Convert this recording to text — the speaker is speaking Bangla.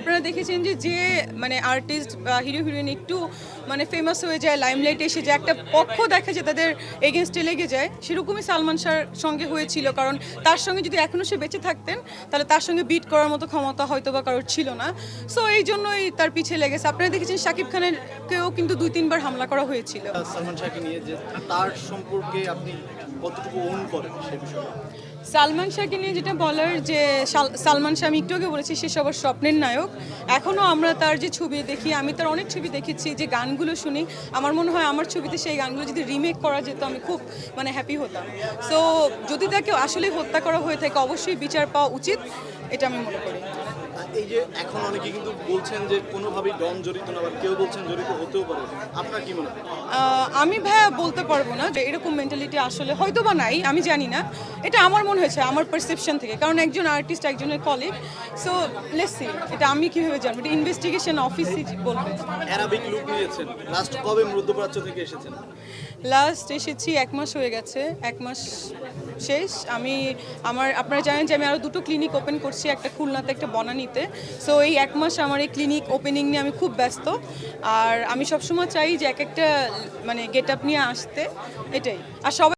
আপনারা দেখেছেন যে যে মানে আর্টিস্ট বা হিরো হিরোইন একটু মানে ফেমাস হয়ে যায় লাইমলাইটে এসে যায় একটা পক্ষ দেখা যায় তাদের এগেনস্টে লেগে যায় সেরকমই সালমান শাহর সঙ্গে হয়েছিল। কারণ তার সঙ্গে যদি এখনও সে বেঁচে থাকতেন তাহলে তার সঙ্গে বিট করার মতো ক্ষমতা হয়তো বা কারোর ছিল না। সো এই জন্যই তার পিছিয়ে লেগেছে আপনারা দেখেছেন শাকিব খানেরকেও কিন্তু দুই তিনবার হামলা করা হয়েছিল। সালমান শাহকে নিয়ে যে তার সম্পর্কে আপনি কতটুকু ওন করেন সে বিষয়ে? সালমান শাহকে নিয়ে যেটা বলার যে সালমান শাহ আমি একটু আগে বলেছি সে সবার স্বপ্নের নায়ক। এখনও আমরা তার যে ছবি দেখি আমি তার অনেক ছবি দেখেছি যে গানগুলো শুনি, আমার মনে হয় আমার ছবিতে সেই গানগুলো যদি রিমেক করা যেত, আমি খুব মানে হ্যাপি হতাম। সো যদি তাকে আসলে হত্যা করা হয়ে থাকে, অবশ্যই বিচার পাওয়া উচিত, এটা আমি মনে করি। এই যে এখন অনেকে কিন্তু বলছেন যে কোনোভাবেই ডন জড়িত না আবার কেউ বলছেন জড়িত হতেও পারে। আপনার কি মনে হয়? আমি ভাইয়া বলতে পারব না যে এরকম মেন্টালিটি আসলে হয়তো বা নাই আমি জানি না। এটা আমার মনে হয়েছে আমার পারসেপশন থেকে কারণ একজন আর্টিস্ট একজনের কলিগ সো লেটস সি এটা আমি কীভাবে জানব? এটা ইনভেস্টিগেশন অফিসই বলবে। অ্যারাবিক লুক নিয়েছেন। লাস্ট কবে মধ্যপ্রাচ্য থেকে এসেছেন? লাস্ট এসেছি এক মাস হয়ে গেছে এক মাস শেষ। আমি আমার আপনারা জানেন যে আমি আরও দুটো ক্লিনিক ওপেন করছি একটা খুলনাতে একটা বনানীতে। সো এই এক মাস আমার এই ক্লিনিক ওপেনিং নিয়ে আমি খুব ব্যস্ত। আর আমি সবসময় চাই যে এক একটা মানে গেট আপ নিয়ে আসতে। এটাই। আর সবাই